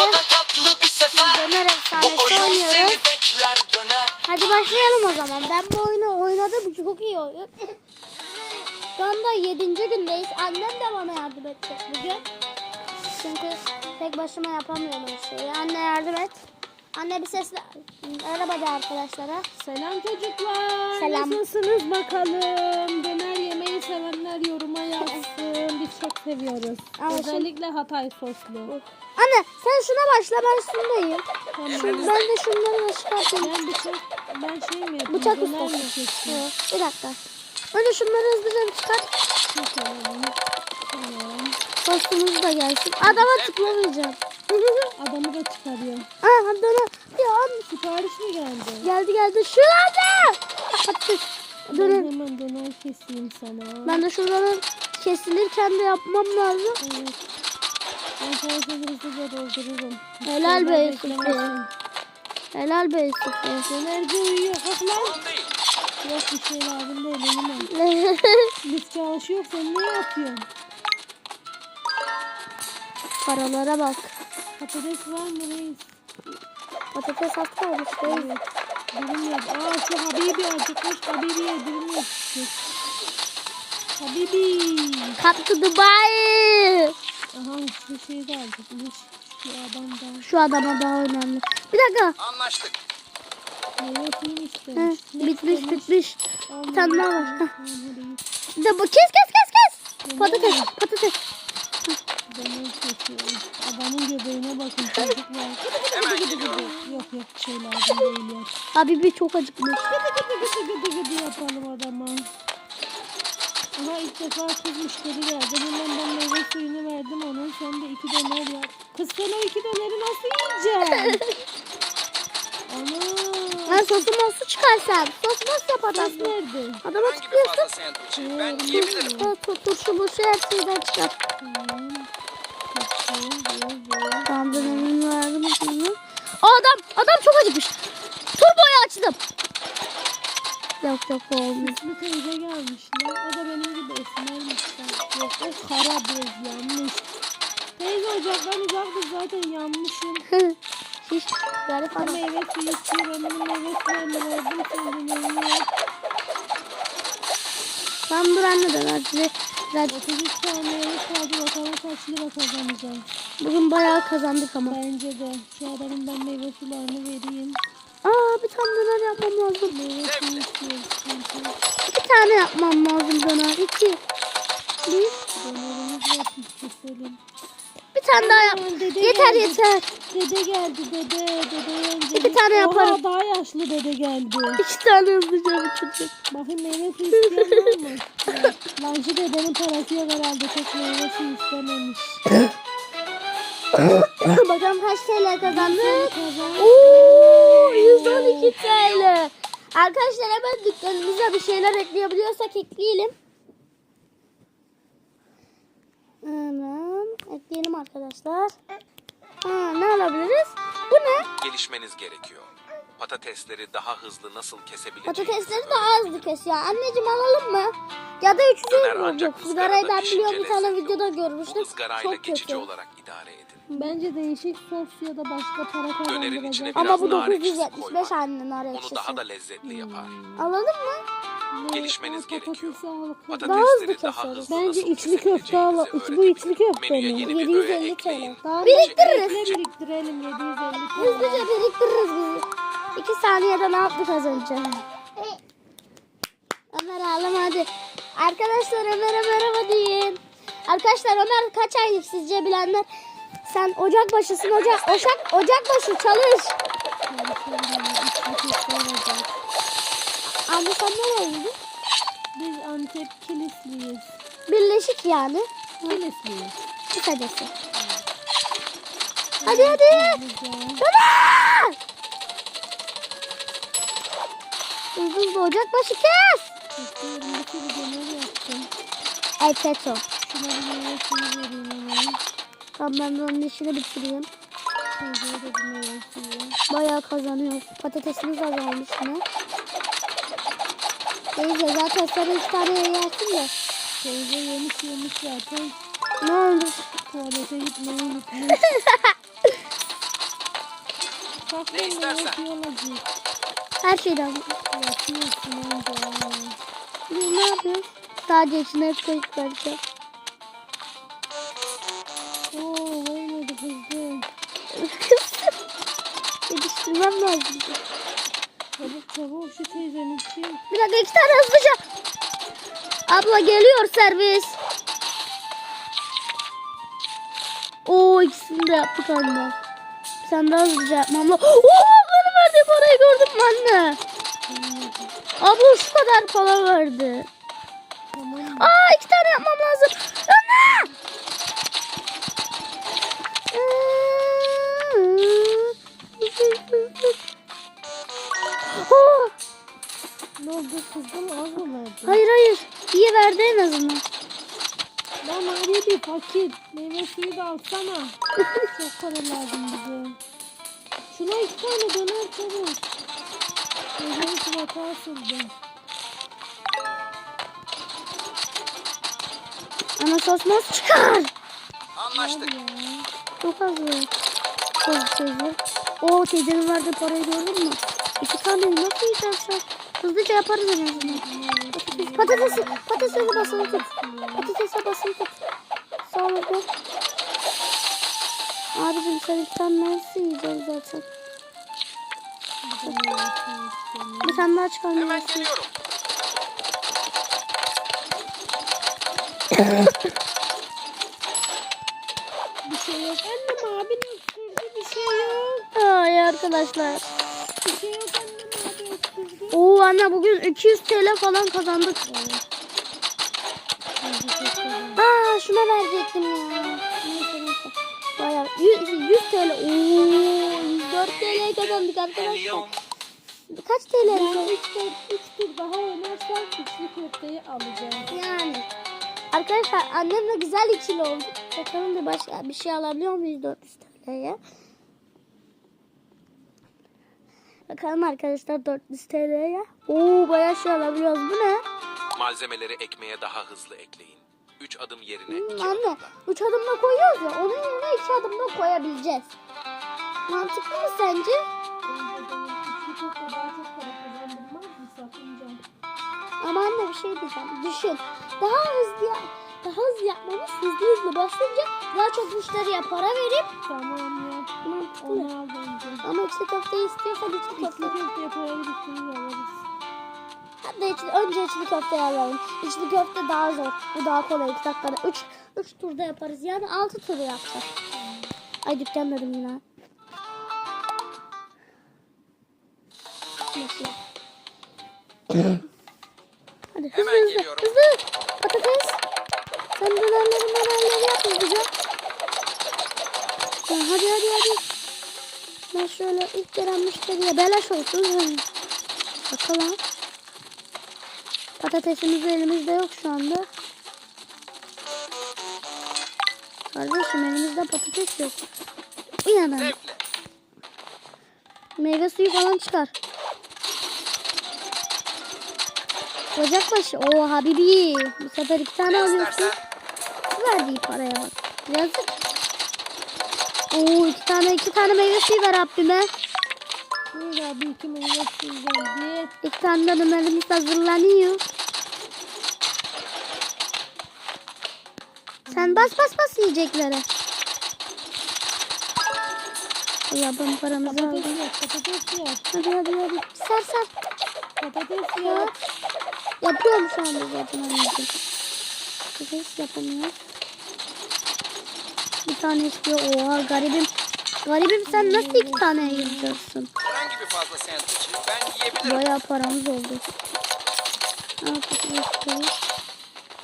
Daha da tatlı bir sefer. Döner efsanesi oynuyoruz. Hadi başlayalım o zaman. Ben bu oyunu oynadım. Çok iyi oyun. Şu anda 7. gündeyiz. Annem de bana yardım edecek bugün. Çünkü tek başıma yapamıyorum şeyi. Anne yardım et. Anne bir sesle merhaba de arkadaşlara. Selam çocuklar. Selam. Nasılsınız bakalım? Döner yemeyi sevenler yoruma yazsın. Biz çok seviyoruz. Ama Özellikle Hatay soslu. Anne sen şuna başla ben şundayım. Tamam. Şu, ben de şunları da çıkartayım. Ben bıçak, ben şey mi yapayım? Bıçak ustası. Bir dakika. Önce şunları hızlıca bir çıkart. Tamam. Tamam. Sosumuz da gelsin. Adama tıklamayacağım. Adamı da çıkarıyor. Aa döner. Ya Sipariş mi geldi? geldi geldi. Şurada. Patates. Ben Döner. hemen döner keseyim sana. Ben de şuraların kesilirken de yapmam lazım. Evet. Ben sana şöyle hızlıca doldururum. Helal be Yusuf beklemezsin. ya. Helal be Yusuf Dönerci uyuyor. Kalk lan. Yok bir şey lazım değil. Elim al. ya. Biz çalışıyor. Sen ne yapıyorsun? Paralara bak. Patates var mı reis? Patates olmuş değil. Evet. Dürüm yap. Aa şu Habibi acıkmış. Habibi'ye dürüm yapacak. Habibi. Come to Dubai. Aha şu şey de acıkmış. Şu adam da. Şu adama daha önemli. Bir dakika. Anlaştık. İstemiş. Ne bitmiş bitmiş. Bir tane daha var. Bir de bu kes kes kes kes. Patates patates. Döner kesiyorum. Adamın göbeğine bakın çocuklar. Hemen Gıdı gıdı geliyorum. gıdı. Yok yok bir şey lazım değil ya. Habibi çok acıkmış. Gıdı gıdı gıdı gıdı yapalım adama. Ama ilk defa kız müşteri geldi. Hemen ben meyve suyunu verdim ona. Sen de iki döner yap. Kız sen o iki döneri nasıl yiyeceksin? Ben Ana. sosu mosu çıkarsan. Sos mos yap adam. nerede? Adama bir sandviçi? Ben yiyebilirim. Turşu burşu her şeyden çıkar. Tamam. Verdim. Aa, adam adam çok acıkmış. Turboyu açtım. Yok yok olmuyor. İsmi teyze gelmiş lan. O da benim gibi esmermiş. Yok o kara bez yanmış. Teyze ocaktan uzaktır zaten yanmışım. Şiş. Garip adam. meyve suyu istiyor. Ben bunun meyve suyunu verdim. Sen de. Ben dur anne dönerci. Biraz 33 saniyemiz kaldı. Bakalım kaç lira kazanacağım. Bugün bayağı kazandık ama. Bence de. Şu adamın ben meyve sularını vereyim. Aa bir tane döner yapmam lazım. Meyve suyu istiyoruz çünkü. İki tane yapmam lazım döner. İki. Bir. Yapıp keselim. Bir tane daha yap. Yeter yeter. Dede geldi dede. Dede önce. İki tane yaparım. Oha daha yaşlı dede geldi. İki tane hızlıca bitirdim. Bakın meyve suyu isteyen var mı? Ya, Lan şu dedenin parası yok herhalde. Çok meyve suyu istememiş. Bakalım kaç TL kazandık. Kazan. Oo 112 TL. Arkadaşlar hemen dükkanımıza bir şeyler ekleyebiliyorsak ekleyelim. Hemen ekleyelim arkadaşlar. Ha, ne alabiliriz? Bu ne? gelişmeniz gerekiyor. Patatesleri daha hızlı nasıl kesebileceğinizi Patatesleri daha hızlı kesiyor. Anneciğim alalım mı? Ya da 300 Döner yok. ancak Yok ızgarayı ben biliyorum bir tane videoda görmüştüm. ızgarayla Çok geçici kötü. olarak idare edin. Bence değişik sos ya da başka para kazandıracak. Ama bu nar ekşisi 975 koymak. anne nar Onu ekşisi. daha da lezzetli yapar. Alalım mı? Gelişmeniz gerekiyor. patatesi al. Patatesleri Daha daha hızlı hızlı Bence nasıl içli köfte al. kesebileceğinizi İçi bu içli köfte Menüye mi? yeni bir öğe 750 ekleyin. TL. Tamam, Biriktiririz. Ne biriktirelim 750 TL. Hızlıca biriktiririz biz. İki saniyede ne yaptık az önce? Ömer ağlama hadi. Arkadaşlar Ömer'e merhaba deyin. Arkadaşlar Ömer kaç aylık sizce bilenler? Sen ocak başısın ocak ocak ocak başı çalış. Anne sen nereliydin? Biz Antep Kilisliyiz. Birleşik yani. Kilisliyiz. Kısacası. Hadi hadi. Ömer! Hızlı hızlı ocak başı kes. El hemen. Tamam ben onun işini bitireyim. Bayağı kazanıyor. Patatesimiz azalmış yine. Teyze zaten sen üç tane yersin de. Teyze yemiş yemiş zaten. Ne oldu? Tuvalete gitmeyi unutmuş. Ne istersen. Her şeyden. Yapıyorsun amca. Biz ne yapıyoruz? Sadece içine koyup vereceğim. Oo vermedi kızım. Yetiştirmem lazım. Çabuk çabuk şu teyzenin için. Bir dakika iki tane hızlıca. Abla geliyor servis. Oo ikisini de yaptık anne. Sen daha hızlıca yapmam lazım. Oo ablanın verdiği parayı gördün mü anne? Abla şu kadar para verdi. Tamam. Aa iki tane yapmam lazım. Oldu kızım az mı verdi? hayır hayır. İyi verdi en azından. Lan hadi bir fakir. Meyve suyu da alsana. Çok para lazım bize. Şuna iki tane döner çabuk. Teyzenin suratı asıldı. Ana sosmos çıkar. Anlaştık. Çok az ver. Çok teyze. Oo teyzenin verdiği parayı gördün mü? İki tane nasıl yiyeceğiz sen? Hızlıca yaparız en azından. Patates, patatesi, patatese basılı tut. Patatese basılı tut. Sağ ol be. Abicim sen tane nasıl yiyeceksin zaten? Bir tane daha geliyorum. Bir şey yok. Annem abin öksürdü. Bir şey yok. Ay arkadaşlar. Bir şey yok annem. Oo anne bugün 200 TL falan kazandık. Aa şuna verecektim ya. Neyse neyse. Bayağı 100, 100 TL. Oo 104 TL kazandık arkadaşlar. Kaç TL? Yani 3 tur, 3 tur daha oynarsan üçlü köfteyi alacağım. Yani. Arkadaşlar annemle güzel ikili olduk. Bakalım bir başka bir şey alabiliyor muyuz 400 TL'ye? Bakalım arkadaşlar 400 TL'ye. Oo bayağı şey alabiliyoruz. Bu ne? Malzemeleri ekmeğe daha hızlı ekleyin. 3 adım yerine Hmm, 2 anne adımda. 3 adımda koyuyoruz ya. Onun yerine 2 adımda koyabileceğiz. Mantıklı mı sence? Ama anne bir şey diyeceğim. Düşün. Daha hızlı daha hızlı yapmamız hızlı hızlı başlayınca daha çok müşteriye para verip Tamam ya. mantıklı. Onu al bence. Ama içli köfteyi istiyorsan içli köfte. Üçlü köfteye para biriktirir alırız. Hatta içli, önce içli köfteyi alalım. İçli köfte daha zor. Bu daha kolay. 2 dakikada 3 3 turda yaparız. Yani 6 tur yapacağız. Ay dükkan dedim yine. Hadi hızlı Hemen hızlı. geliyorum. Hızlı. Patates. Sen dönerleri dönerleri yap hızlıca. Ya hadi hadi hadi. Ben şöyle ilk gelen müşteriye beleş olsun. Bakalım. Patatesimiz elimizde yok şu anda. Kardeşim elimizde patates yok. Zevkle. Meyve suyu falan çıkar. Ocakbaşı. Oo Habibi. Bu sefer iki tane Ne alıyorsun. Verdiği paraya bak. Yazık. Oo iki tane iki tane meyve suyu ver Rabbime. Buyur abi iki meyve suyu geldi. İki tane de dönerimiz hazırlanıyor. Sen bas bas bas yiyeceklere. Yapın paramızı Patates aldım. patates yap. Hadi hadi hadi. Ser ser. Patates Ya. yap. Yapıyorum şu anda zaten anneciğim. Patates yapamıyor. Bir tane istiyor. Oha garibim. Garibim sen nasıl iki tane ayıracaksın? Herhangi bir fazla sandviçi ben yiyebilirim. Bayağı paramız oldu. Ne yapacağız?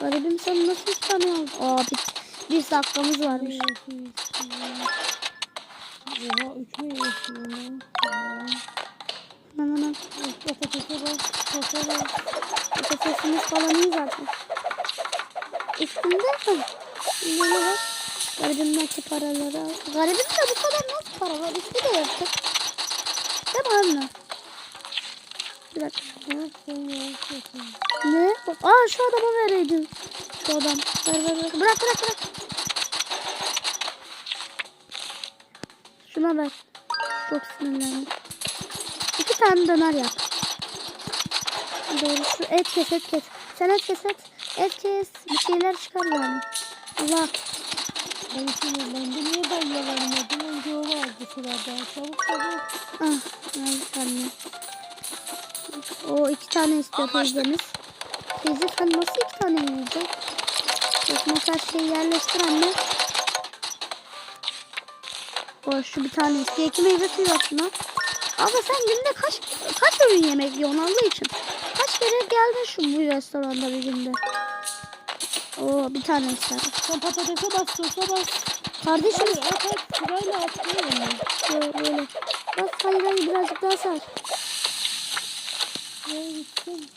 Garibim sen nasıl iki tane aldın? Aa bir, bir dakikamız varmış. Oha üç mu? Tamam. Hemen hemen. Patatese bak. Sosa bak. Patatesimiz falan iyi zaten. Üstünde mi? Üstünde ne var? Garibimdeki paraları al. Garibimde bu kadar nasıl para var? Üstü de yaptık. Değil mi anne? Bir. Ne? Aa şu adama vereydin. Şu adam. Ver ver ver. Bırak bırak bırak. Şuna ver. Çok sinirlendim. İki tane döner yap. Doğrusu et kes et kes. Sen et kes et. Et kes. Bir şeyler çıkar yani. Allah. Ben sinirlendim. Niye ben yalanmadım? Önce o vardı sırada. Çabuk çabuk. Ah, evet anne. O iki tane istiyor teyzemiz. Teyze sen nasıl iki tane yiyeceksin? Ekmek her şeyi yerleştir anne. O şu bir tane istiyor. İki meyve suyu aslında. Abla sen günde kaç kaç öğün yemek yiyorsun Allah için? Kaç kere geldin şu bu restoranda bir günde? Oo bir tane ister. Sen patatese bas, sosa bas. Kardeşim Hadi at at. Sırayla at. değil mi? böyle, böyle. Bak hayır hayır birazcık daha sar.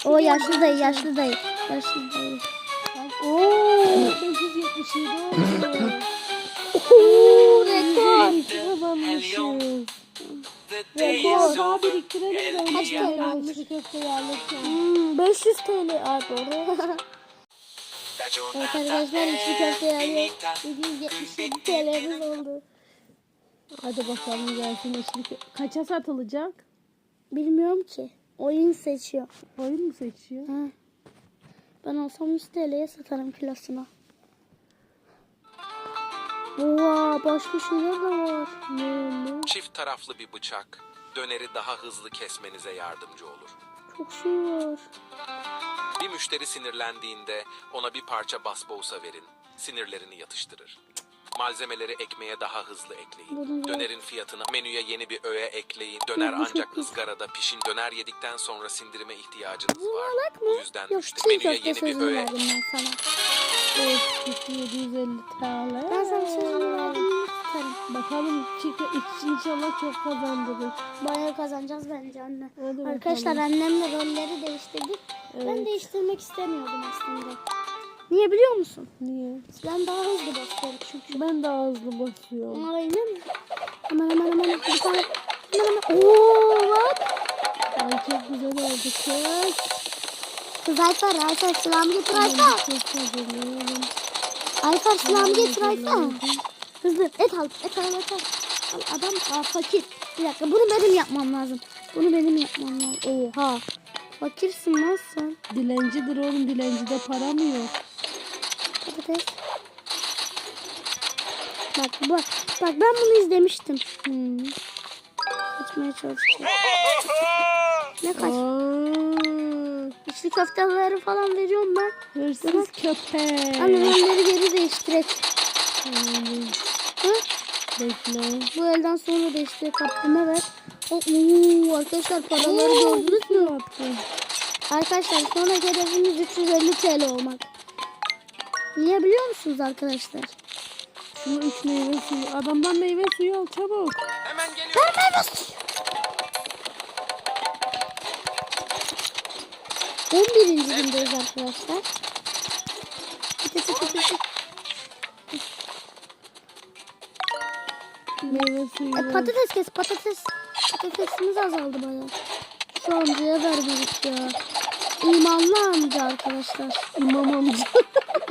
O yaşlı dayı yaşlı dayı. Yaşlı dayı. Oo, 577 oldu. Ooo rekor. Kazanmışız. Rekor. Daha biriktirelim Kaç TL olmuş? içli köfte yerleşelim. Hmm, 500 TL. Doğru. evet arkadaşlar içli köfte yani 777 TL'miz oldu. Hadi bakalım gelsin içli. Kaça satılacak? Bilmiyorum ki. Oyun seçiyor. Oyun mu seçiyor? Ha. Ben olsam 100 TL'ye satarım kilosuna. Oha başka şeyler de var. Ne ne? Çift taraflı bir bıçak döneri daha hızlı kesmenize yardımcı olur. Çok şey var. Bir müşteri sinirlendiğinde ona bir parça basbousa verin. Sinirlerini yatıştırır. Malzemeleri ekmeğe daha hızlı ekleyin. Dönerin fiyatına menüye yeni bir öğe ekleyin. Döner ancak ızgarada pişin. Döner yedikten sonra sindirime ihtiyacınız var. Bu yüzden Yok müşteri çiğ menüye yeni bir öğe ben sana. Evet, 750 TL. Ben sana sözünü verdim tutarım. Bakalım kö- inşallah çok kazandırır. Bayağı kazanacağız bence anne. Hadi bakalım. Arkadaşlar annemle rolleri değiştirdik. Ben Evet. değiştirmek istemiyordum aslında. Niye biliyor musun? Niye? Ben daha hızlı basıyorum çünkü. Ben daha hızlı basıyorum. Aynen. Hemen hemen hemen. Bir tane. Hemen hemen. Oo bak. Ay çok güzel oldu kız. Kız Ayfer, Ayfer selam getir Ben çok kazanıyorum. Ayfer selam getir Ayfer. Hızlı et al, et al, et al. Al, Adam aa, fakir. Bir dakika bunu benim yapmam lazım. Bunu benim yapmam lazım. Oha. Fakirsin lan sen. Dilencidir oğlum dilencide para mı yok? Patates. Bak bak. Bak ben bunu izlemiştim. Hmm. Kaçmaya çalışacağım. Ne kaç? Aa, İçli köfteleri falan veriyorum ben. hırsız köpek. Ama rolleri geri değiştirek. Hmm, Hı? Bekle. Bu elden sonra değiştir. Kaptığıma ver. O, oo, arkadaşlar paraları gördünüz mü? Yaptım. Arkadaşlar sonraki hedefimiz 350 TL olmak. Niye biliyor musunuz arkadaşlar? Şunu üç meyve suyu. Adamdan meyve suyu al çabuk. Hemen geliyorum. Ben 11. gündeyiz arkadaşlar. Tı tı tı Meyve suyu. E, patates kes patates. Patatesimiz azaldı bayağı. Şu amcaya vermedik ya. İmanlı amca arkadaşlar. İmam amca.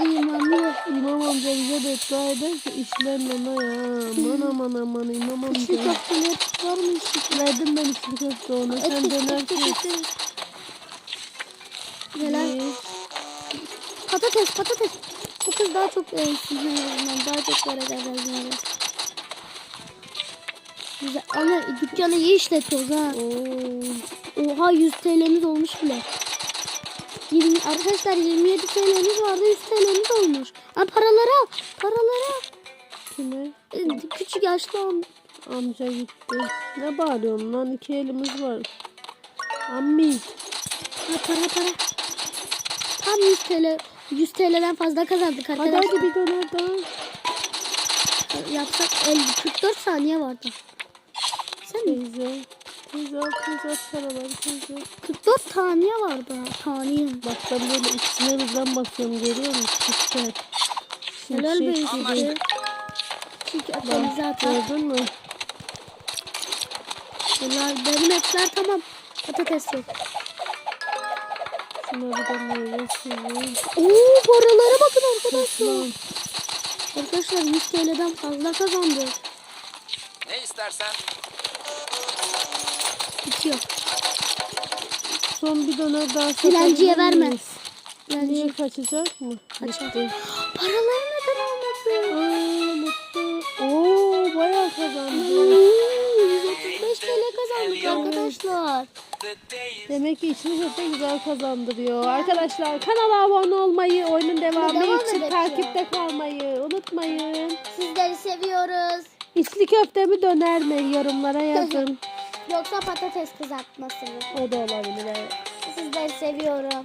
İmanlı. İmam amca bize beddua ederse işler ona ya. Aman aman aman imam İçli amca. köfteleri var mı içli Verdim ben içli köfte ona. Sen Et kes, döner. Neler? Ye. Patates patates. Bu kız daha çok öğrensin. Daha çok para kazanıyor. Güzel. Ana dükkanı iyi işletiyoruz ha. Oo. Oha 100 TL'miz olmuş bile. 20, arkadaşlar 27 TL'miz vardı 100 TL'miz olmuş. Ha paralara paralara. Kime? E, Küçük yaşlı am Amca gitti. Ne bağırıyorsun lan? İki elimiz var. Ammi. ha, para para. Tam 100 TL 100 TL'den fazla kazandık Hadi arkadaşlar. hadi bir döner daha. Yapsak 50, 44 saniye vardı. Sen mi? Teyze. Teyze al teyze at paraları teyze. 44 saniye vardı. Saniye. Bak ben böyle içine birden basıyorum görüyor musun? Süper. Helal be işte. Çünkü Bak atar. gördün mü? Helal. Benim etler tamam. Patates yok. Bir de meyve suyu. Oo paralara bakın arkadaşlar. Arkadaşlar 100 TL'den fazla kazandık. Ne istersen kaçıyor. Son bir döner daha Dilenciye verme. Niye kaçacak mı? Gitti. Paraları neden almasın? Aa, mutlu. Oo bayağı kazandı. 135 TL kazandık arkadaşlar. Demek ki içini köfte güzel kazandırıyor. Arkadaşlar kanala abone olmayı, oyunun devamı Devam için edelim. takipte kalmayı unutmayın. Sizleri seviyoruz. İçli köfte mi döner mi yorumlara yazın. Yoksa patates kızartması mı? o da olabilir evet. Sizleri seviyorum.